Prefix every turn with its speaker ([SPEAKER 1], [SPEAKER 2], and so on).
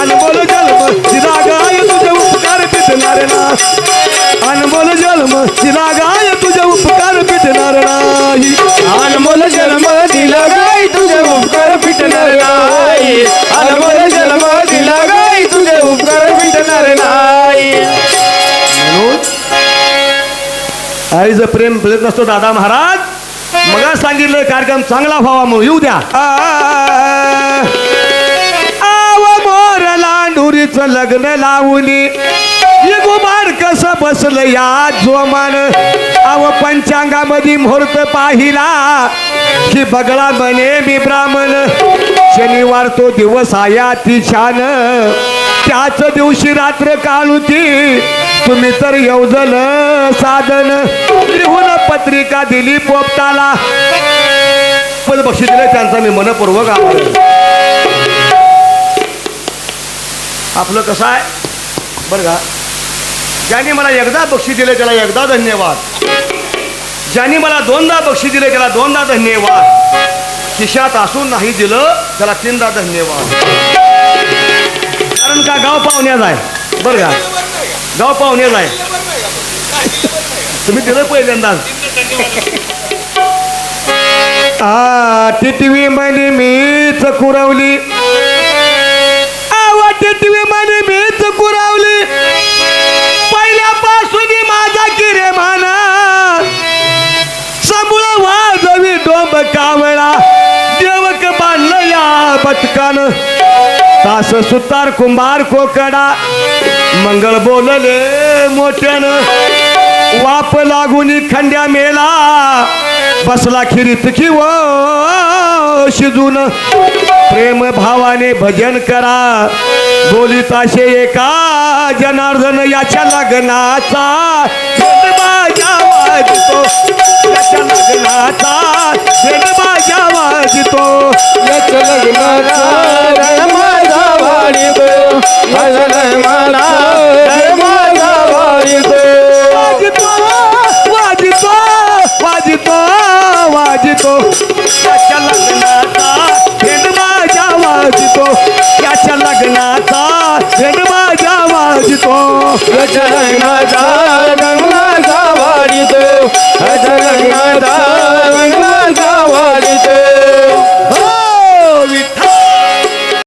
[SPEAKER 1] अनमोल जन्म तिला गाय तुझे उपकार पिटणार नाही
[SPEAKER 2] अनमोल जन्म तिला गाय तुझे उपकार पिटणार नाही. अनमोल जन्म तिला गाय तुझे उपकार पिटणार नाही.
[SPEAKER 1] अनमोल जन्म तिला गाय तुझे उपकार पिटणार नाही. आईचं प्रेम प्रेत असतो दादा महाराज मग सांगितलं कार्यक्रम चांगला व्हावा म्हणून. येऊ द्या. लांडुरीच लग्न लावली गुमान कस बसल या जोमान. आव पंचांगामध्ये मुहूर्त पाहिला की बगळा म्हणे मी ब्राह्मण. शनिवार तो दिवस आया ती छान त्याच दिवशी रात्र काळूती तुम्ही तर येवजल साधन. लिहून पत्रिका दिली पोपटाला. पण बक्षीस दिलं त्यांचा मी मनपूर्वक आभार आपलं कसं आहे? बरं का? ज्याने मला एकदा बक्षी दिले त्याला एकदा धन्यवाद. ज्याने मला दोनदा बक्षी दिले त्याला दोनदा धन्यवाद. खिशात असून नाही दिलं त्याला तीनदा धन्यवाद. कारण का? गाव पाहुण्यात आहे. बरं का? गाव पाहुण्यात आहे. तुम्ही दिलं पहिल्यांदाच आ टिटवी म्हणे मीच कुरवली. कावळा देवक बांधलं या बटकान तास सुतार कुंभार कोकडा मंगळ बोलले मोठ्यानं. वाप लागून खंड्या मेला बसला खिरीत व शिजून. प्रेम भावाने भजन करा बोली ताशे एका जनार्दन याच्या लग्नाचा. याच्या लग्नाचा वाजतो
[SPEAKER 2] त्याच्या लग्नाचा भेंड माझ्या वाजतो. त्याच्या लग्नाचा भेंड माझ्या
[SPEAKER 1] वाजतो. त्याच्या लग्नाचा